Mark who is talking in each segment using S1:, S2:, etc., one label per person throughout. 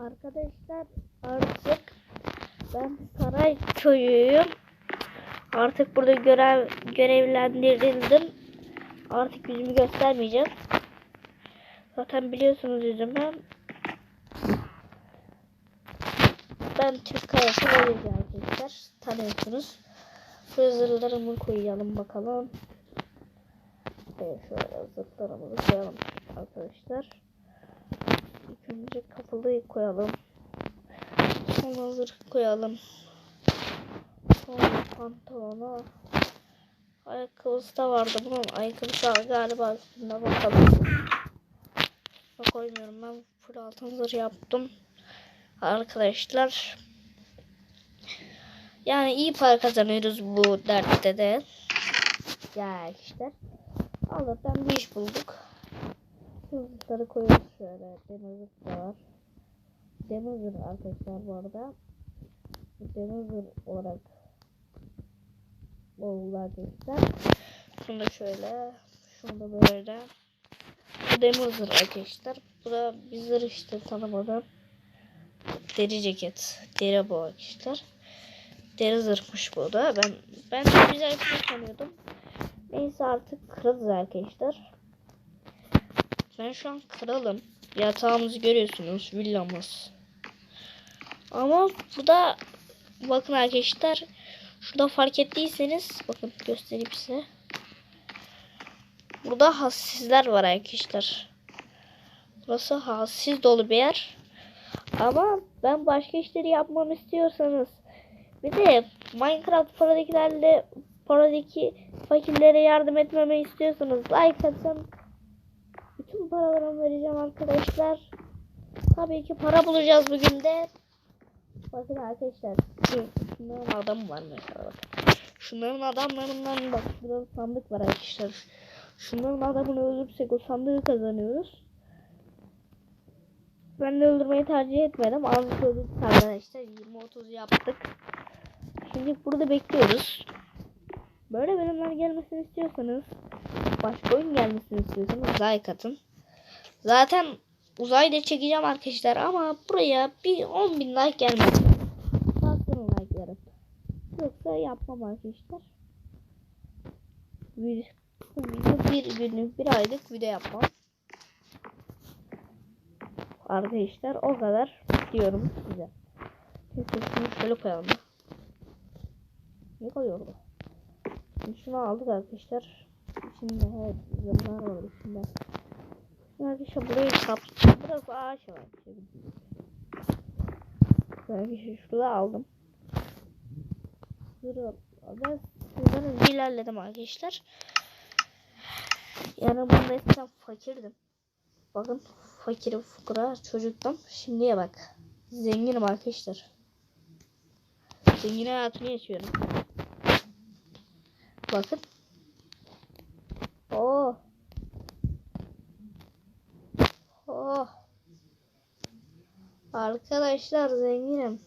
S1: Arkadaşlar artık ben saray köyüyüm. Artık burada görev görevlendirildim. Artık yüzümü göstermeyeceğim. Zaten biliyorsunuz yüzümü. Ben Türk kayası böylece arkadaşlar. Tanıyorsunuz. Şöyle zırhlarımı koyalım bakalım. Evet şöyle zırhlarımızı koyalım arkadaşlar. İlk önce kafalıyı koyalım. Sonra zırh koyalım. Sonra pantolonu. Ayakkabısı da vardı. Bunun ayakkabısı galiba üstünde bakalım. Şuna koymuyorum ben full altın zırh yaptım. Arkadaşlar. Yani iyi para kazanıyoruz bu dertte de. Ya arkadaşlar. Allah'tan bir iş bulduk. Hızlıları koyuyoruz şöyle. Demir da var. Demir arkadaşlar bu arada. Demir olarak oldu arkadaşlar. Şunu şöyle. Şunu da böyle. Bu zırh arkadaşlar. Bu da zırh işte tanımadım. Deri ceket. Deri bu arkadaşlar. Deri zırhmış bu da. Ben ben çok güzel bir şey sanıyordum. Neyse artık kralız arkadaşlar. Ben şu an kralım. Yatağımızı görüyorsunuz. Villamız. Ama bu da bakın arkadaşlar. Şurada fark ettiyseniz bakın göstereyim size. Burada hassizler var arkadaşlar. Burası hassiz dolu bir yer. Ama ben başka işleri yapmamı istiyorsanız bir de Minecraft paradakilerle paradaki fakirlere yardım etmemi istiyorsanız like atın. Bütün paralarımı vereceğim arkadaşlar. Tabii ki para bulacağız bugün de. Bakın arkadaşlar. şu- Şunların adamı var. Bak. Şunların adamlarından bak. Burada sandık var arkadaşlar. Şunların adamını öldürsek o sandığı kazanıyoruz. Ben de öldürmeyi tercih etmedim. Azıcık öldürdük arkadaşlar. 20-30 yaptık. Şimdi burada bekliyoruz. Böyle bölümler gelmesini istiyorsanız başka oyun gelmesini istiyorsanız like atın. Zaten uzayda çekeceğim arkadaşlar ama buraya bir 10 bin like gelmedi. Bastırın like'ları. Yoksa yapmam arkadaşlar. Bir, bir günlük bir aylık video yapmam. Arkadaşlar o kadar diyorum size. Şimdi şöyle koyalım. Ne koyuyor bu? Şimdi şunu aldık arkadaşlar. İçinde evet zırhlar var içinde. Arkadaşlar burayı kap. Biraz ağaç var. Arkadaşlar şurada aldım. Zırh. Ben sizden ilerledim arkadaşlar. Yani bunda eskiden fakirdim. Bakın fakirim fukara çocuktum. Şimdiye bak. Zenginim arkadaşlar. Zengin hayatını yaşıyorum. Bakın. Oh. Oh. Arkadaşlar zenginim.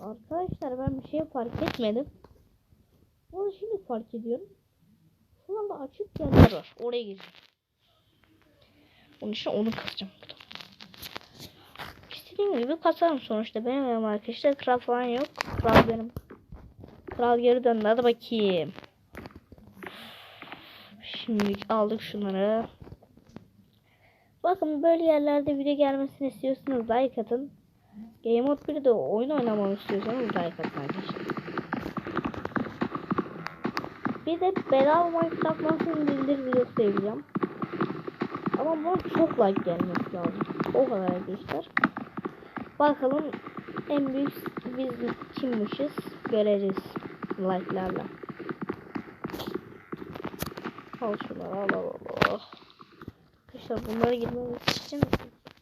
S1: Arkadaşlar ben bir şey fark etmedim. Onu şimdi fark ediyorum. Şu açık yerler var. Oraya gireceğim. Onun için onu kazacağım. İstediğim gibi kasarım sonuçta. Benim evim arkadaşlar kral falan yok. Kral benim. Kral geri döndü. Hadi bakayım. Şimdi aldık şunları. Bakın böyle yerlerde video gelmesini istiyorsanız like atın. Game Mode 1'de oyun oynamamı istiyorsanız like atın arkadaşlar. Bir de bedava Minecraft nasıl bildir videosu seveceğim. Ama bu çok like gelmesi lazım. O kadar arkadaşlar. Bakalım en büyük biz kimmişiz göreceğiz like'larla. Al şunları al al al. Arkadaşlar bunlara girmemiz için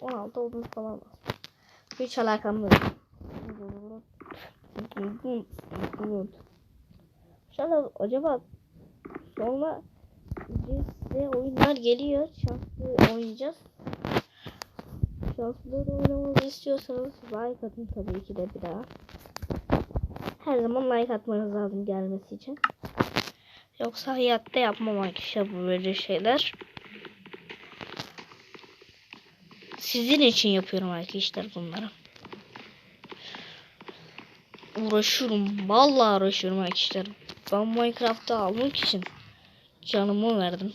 S1: 16 olduğunu falan lazım. Hiç alakam yok. İnşallah acaba sonra size oyunlar geliyor. Şanslı oynayacağız. Şanslı oynamamızı istiyorsanız like atın tabii ki de bir daha. Her zaman like atmanız lazım gelmesi için. Yoksa hayatta yapmam arkadaşlar bu böyle şeyler. Sizin için yapıyorum arkadaşlar bunları. Uğraşıyorum. Vallahi uğraşıyorum arkadaşlar. Ben Minecraft'ta almak için canımı verdim.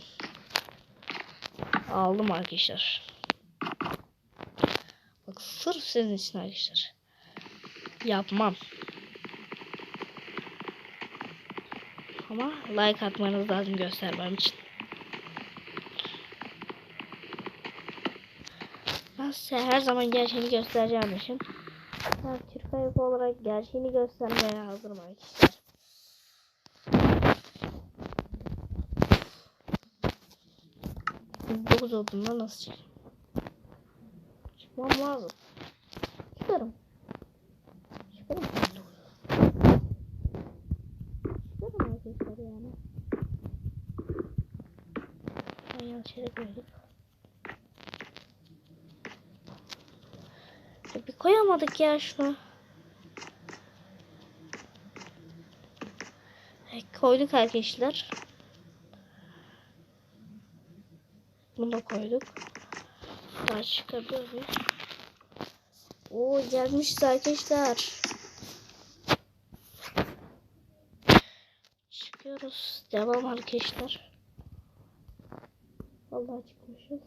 S1: Aldım arkadaşlar. Bak sırf sizin için arkadaşlar. Yapmam. Ama like atmanız lazım göstermem için. Size her zaman gerçeğini göstereceğim için ben Türk ayıp olarak gerçeğini göstermeye hazırım arkadaşlar. Dokuz olduğunda nasıl çıkayım? Çıkmam lazım. Çıkarım. Çıkarım. Çıkarım arkadaşlar yani. Ben yanlış yere koyduk. Ya Bir koyamadık ya şunu. E, koyduk arkadaşlar. Bunu da koyduk. Daha çıkabiliyor muyuz? Oo gelmiş arkadaşlar. Çıkıyoruz. Devam arkadaşlar. Vallahi çıkmışız.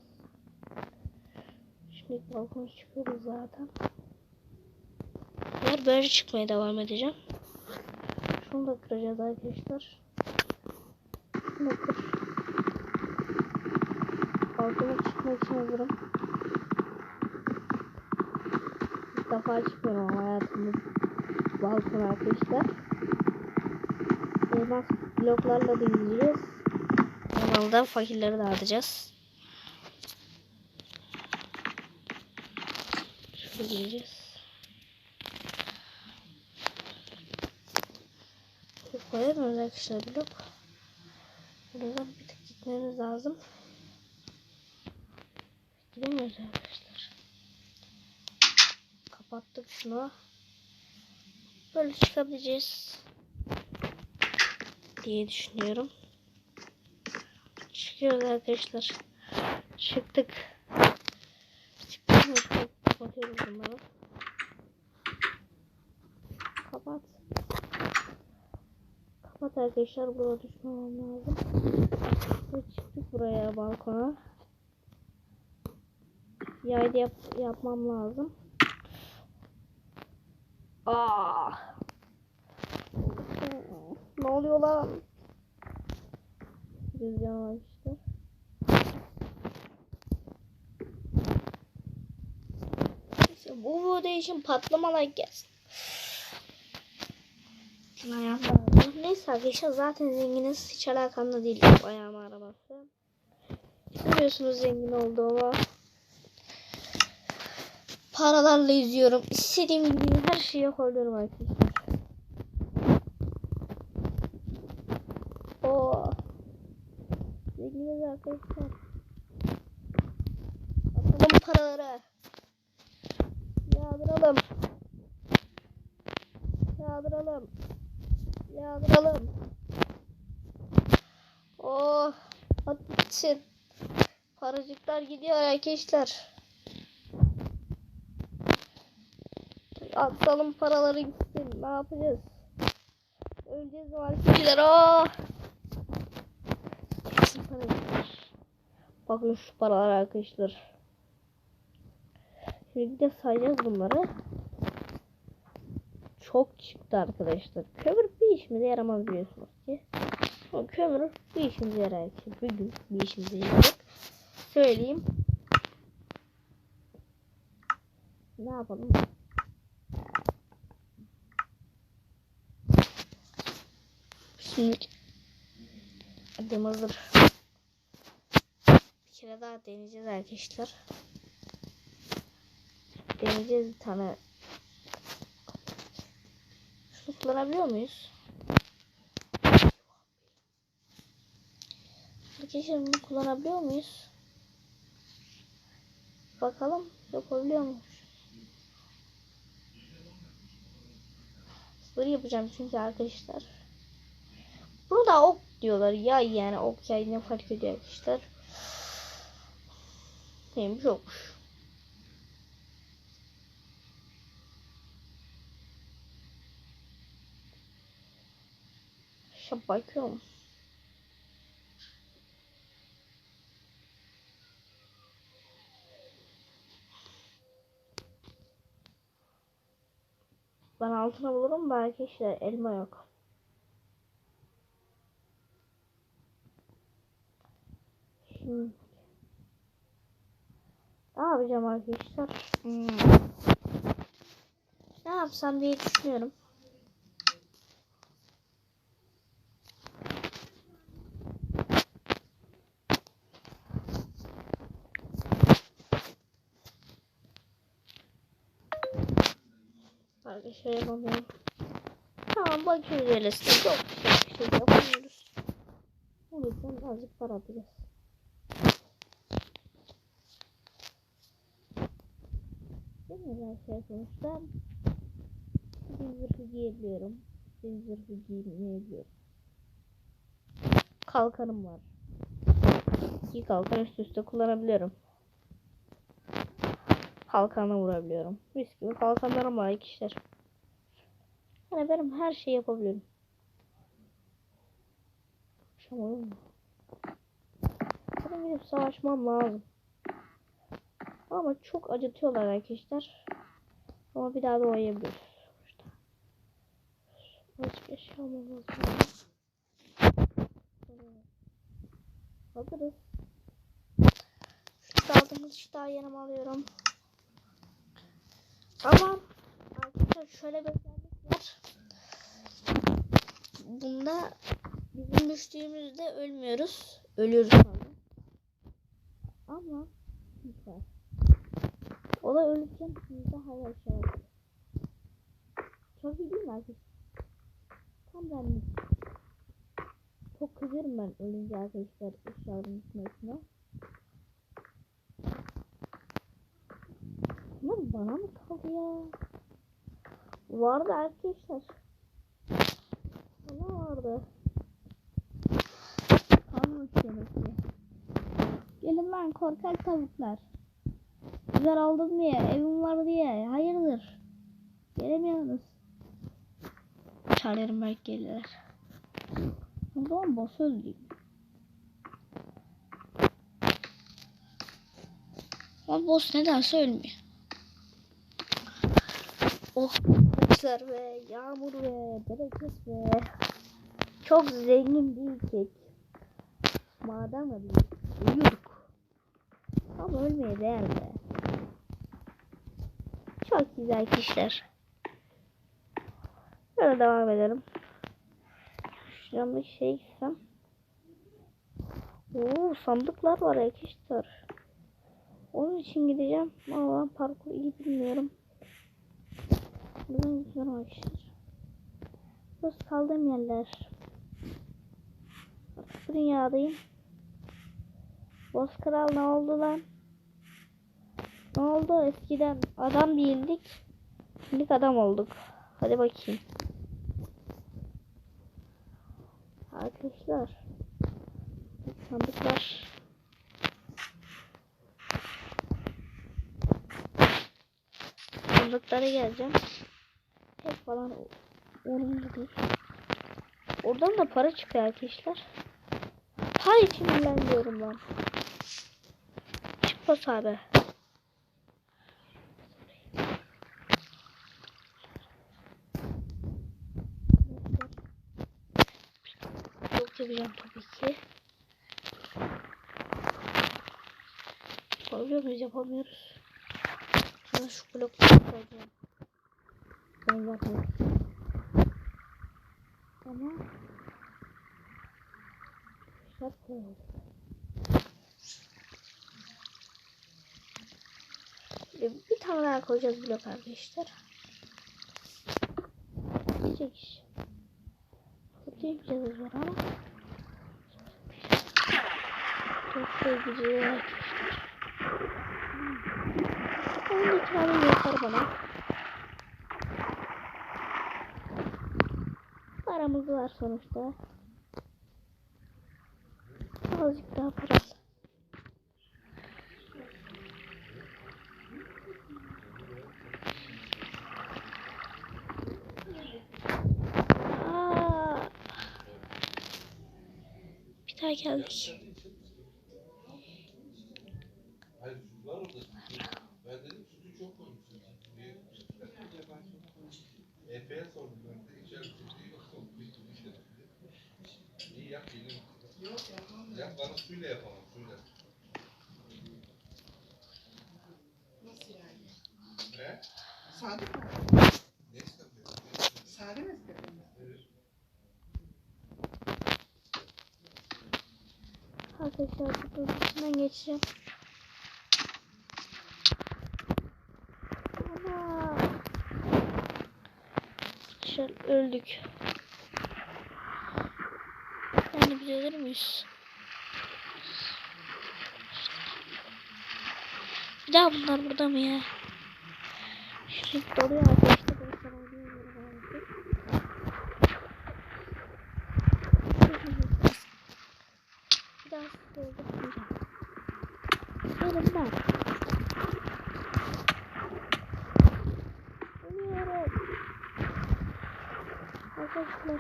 S1: Şimdi balkona çıkıyoruz zaten. Eğer böyle çıkmaya devam edeceğim. Şunu da kıracağız arkadaşlar. Şunu. Balkona çıkmak için hazırım. İlk defa çıkıyorum ama hayatımda balkona arkadaşlar. Elmas bloklarla da yüzeceğiz. Kanalda fakirleri dağıtacağız. Şöyle gireceğiz. Blok koyamıyoruz arkadaşlar blok. Buradan bir tık gitmemiz lazım. Gidemiyoruz arkadaşlar. Kapattık şunu. Böyle çıkabileceğiz. Diye düşünüyorum. Çıkıyoruz arkadaşlar. Çıktık. Çıktık. Kapatıyoruz bunları. Arkadaşlar. Burada düşmemem lazım. Ve çıktık buraya balkona. Yayda yap yapmam lazım. Aa! Ne oluyor lan? Düz yavaş işte. İşte bu video için patlamalar gelsin. Ayağım ağrıyor. Neyse arkadaşlar zaten zenginiz hiç alakamda değil bu ayağım araması. Biliyorsunuz zengin olduğumu. Paralarla yüzüyorum. İstediğim gibi her şeyi koyuyorum arkadaşlar. Oo. Zenginiz arkadaşlar. Atalım paraları. Yağdıralım. Yağdıralım. Yağdıralım. Oh. Hadi. Paracıklar gidiyor arkadaşlar. Atalım paraları gitsin. Ne yapacağız? Öleceğiz arkadaşlar? Oh. Bakın şu paralar arkadaşlar. Şimdi de sayacağız bunları. Çok çıktı arkadaşlar. Kömür işimize yaramaz biliyorsunuz ki. Ama kömür bir işimize yarar. Bir gün bir işimize yarayacak. Söyleyeyim. Ne yapalım? Şimdi adım hazır. Bir kere daha deneyeceğiz arkadaşlar. Deneyeceğiz bir tane. Şunu kullanabiliyor muyuz? Arkadaşlar bunu kullanabiliyor muyuz? Bakalım yapabiliyor muyuz? Böyle yapacağım çünkü arkadaşlar. Bunu da ok diyorlar ya yani ok yay ne fark ediyor arkadaşlar. Neymiş okmuş. Şapakıyorum. Ben altına bulurum belki işte elma yok. Şimdi ne yapacağım arkadaşlar? Hmm. Ne yapsam diye düşünüyorum. Arkadaşlar yapamıyorum. Tamam bakıyoruz öylesine. Çok güzel bir şey yapamıyoruz. O yüzden azıcık para atacağız. Değil mi arkadaşlar sonuçta? Bir zırhı giyebiliyorum. Bir zırhı giymeyebiliyorum. Kalkanım var. İki kalkan üst üste kullanabiliyorum. Kalkanla vurabiliyorum. Mis gibi kalkanlarım var ikişer. Hani benim her şeyi yapabiliyorum. Akşam olur mu? Benim gidip savaşmam lazım. Ama çok acıtıyorlar arkadaşlar. Ama bir daha da oynayabiliriz. sonuçta. Başka şey olmamız. Hazırız. Şu aldığımız işte yanıma alıyorum. Ama arkadaşlar şöyle bir özellik var. Bunda bizim düştüğümüzde ölmüyoruz. Ölüyoruz pardon. Ama var. O da öleceğim sizde hayal şarkı. Çok iyi değil mi arkadaşlar? Tam benlik. Çok kızıyorum ben ölünce arkadaşlar ışığın üstüne. Bunlar bana mı kaldı ya? Vardı arkadaşlar. Bana vardı. Kalmış demek ki. Gelin lan korkak tavuklar. Güzel aldım diye, evim var diye. Hayırdır? Gelemiyorsunuz. Çağırırım belki gelirler. O zaman boss öldüreyim. Ama boss nedense ölmüyor. Oh kuşlar ve yağmur ve bereket ve çok zengin. Maden ve bir uyuduk. Ama ölmeye değer be. Çok güzel kişiler. Böyle devam edelim. Şuradan bir şey gitsem. Oo sandıklar var arkadaşlar. Onun için gideceğim. Ama ben parkur iyi bilmiyorum. Buradan gidiyorum arkadaşlar. Burası kaldığım yerler. Artık bu dünyadayım. Boz kral ne oldu lan? Ne oldu? Eskiden adam değildik. Şimdi adam olduk. Hadi bakayım. Arkadaşlar. Sandıklar. Sandıklara geleceğim. Hep falan umurumda değil. Oradan da para çıkıyor arkadaşlar. Para için ilerliyorum ben. Çıkmaz abi. Yapacağım tabii ki. Yapabiliyor muyuz? Yapamıyoruz. Şimdi şu blokları koyacağım. Ben yapıyorum. Ama şart koyalım. Bir bir tane daha koyacağız blok arkadaşlar. Gidecek iş. Kutlayacağız var. Çok sevgili arkadaşlar. Onun ikramı yeter bana. Paramız var sonuçta. Azıcık daha parası. Aa, aşağı geldik.
S2: Hayır süt var orada sütü. Ben dedim sütü çok koymuşsun. Diye. Efe'ye sordum ben de. İçer sütü yok. İyi yap gelin. Yap bana suyla yapalım suyla.
S3: Nasıl yani?
S2: He?
S3: Sade mi?
S2: Neyse tabii.
S3: Sade mi istedin?
S2: Evet.
S1: Arkadaşlar bu içinden geçeceğim. Ana. Arkadaşlar öldük. Müyüz? Bir daha bunlar burada mı ya? Şimdi doluyor arkadaşlar. Ben sana oynayamıyorum artık. Bir daha size öldürmeyeceğim. Gelin ben. Ölüyorum. Arkadaşlar.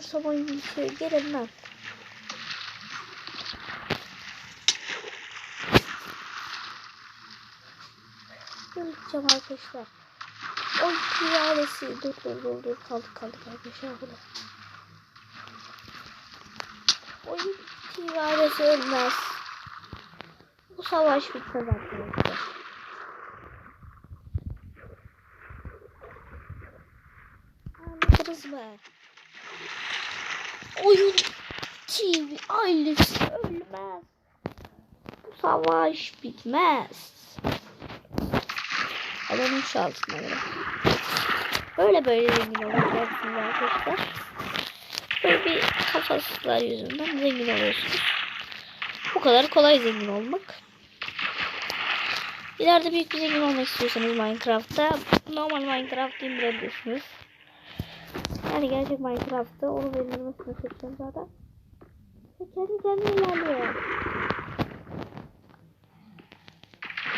S1: Sınır sabahı bir şey. Ben. Öleceğim arkadaşlar. Oy ailesi. Dur dur dur dur. Kaldık kaldık arkadaşlar burada. Oyun ailesi ölmez. Bu savaş bitmez arkadaşlar. Anladınız mı? Oyun TV ailesi ölmez. Bu savaş bitmez. Alalım şansına. Böyle böyle zengin olacaksınız arkadaşlar. Böyle bir kafasızlar yüzünden zengin oluyorsunuz. Bu kadar kolay zengin olmak. İleride büyük bir zengin olmak istiyorsanız Minecraft'ta normal Minecraft indirebilirsiniz. Yani gerçek Minecraft'ta onu belirlemesini seçeceğim zaten. Ve kendi kendine ilerliyor.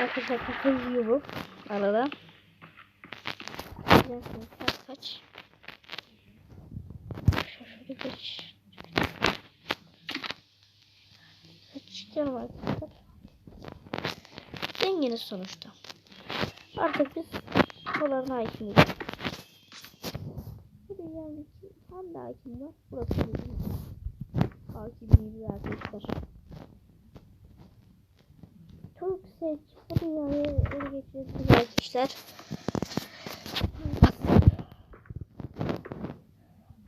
S1: Arkadaşlar kafayı yiyor bu arada. Bilirsiniz saat kaç? Şöyle geç. Çıkıyorum arkadaşlar. Zenginiz sonuçta. Artık biz kolarına hakimiz. Bu dünyanın hem de hakim var. Burası bizim hakimliğimiz arkadaşlar. Çok yüksek. Bu dünyayı ele geçirebiliriz arkadaşlar.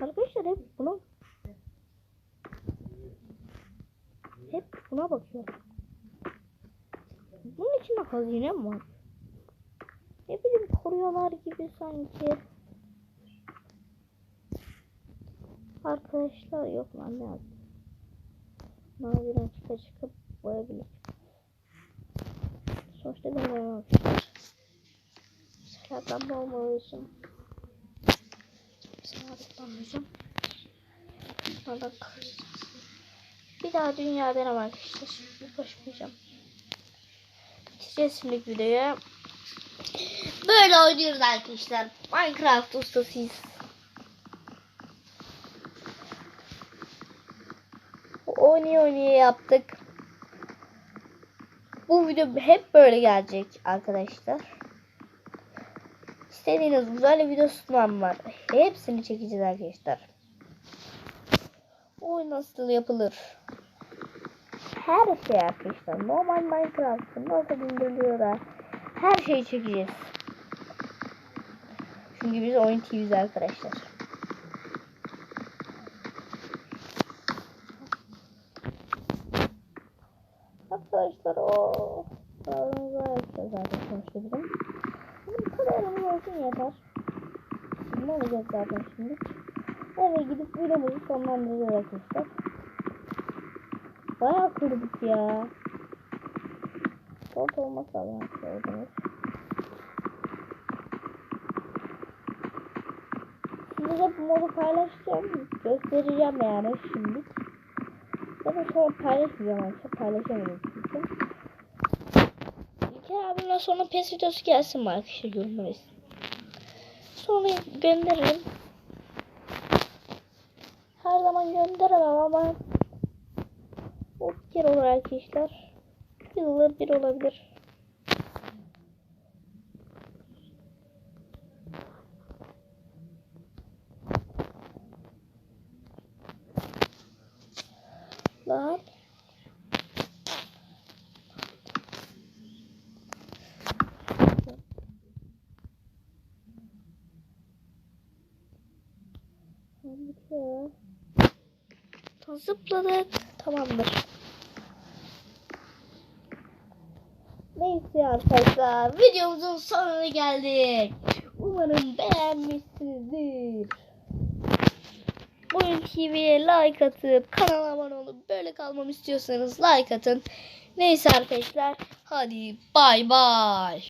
S1: Arkadaşlar hep buna hep buna bakıyor. Bunun içinde hazine mi var? Ne bileyim koruyorlar gibi sanki. Arkadaşlar yok lan ne yapayım. Nadiren çıka çıkıp boyabilir. Sonuçta ben boyamamışlar. Sıradan boğmalıyım. Sıradan Bak. Bir daha dünya denem arkadaşlar. Şimdi koşmayacağım. Bitireceğiz şimdi videoyu. Böyle oynuyoruz arkadaşlar. Minecraft ustasıyız. Oynaya oynaya yaptık. Bu video hep böyle gelecek arkadaşlar. İstediğiniz güzel video sunmam var. Hepsini çekeceğiz arkadaşlar. Oyun nasıl yapılır? Her şey arkadaşlar. Normal Minecraft'ın nasıl indiriliyor da her şeyi çekeceğiz. Çünkü biz oyun TV'yiz arkadaşlar. Arkadaşlar o Sağlığınıza yapacağız zaten bizim. Bizim kadarımız olsun yeter. Ne olacak zaten şimdi? Eve gidip videomuzu sonlandıracağız arkadaşlar. Bayağı kırdık ya. Çok olmasa lazım gördünüz. Size bu modu paylaşacağım. Göstereceğim yani şimdi. Ya da sonra paylaşmayacağım arkadaşlar. Çünkü. İlker abimle sonra pes videosu gelsin mi arkadaşlar görmeniz. Sonra gönderirim. Her zaman gönderemem ama yer olur arkadaşlar. Yıllar bir olabilir. Lan. Zıpladık. Zıpladık. Tamamdır. Neyse arkadaşlar videomuzun sonuna geldik. Umarım beğenmişsinizdir. Oyun TV'ye like atıp kanala abone olup böyle kalmamı istiyorsanız like atın. Neyse arkadaşlar hadi bay bay.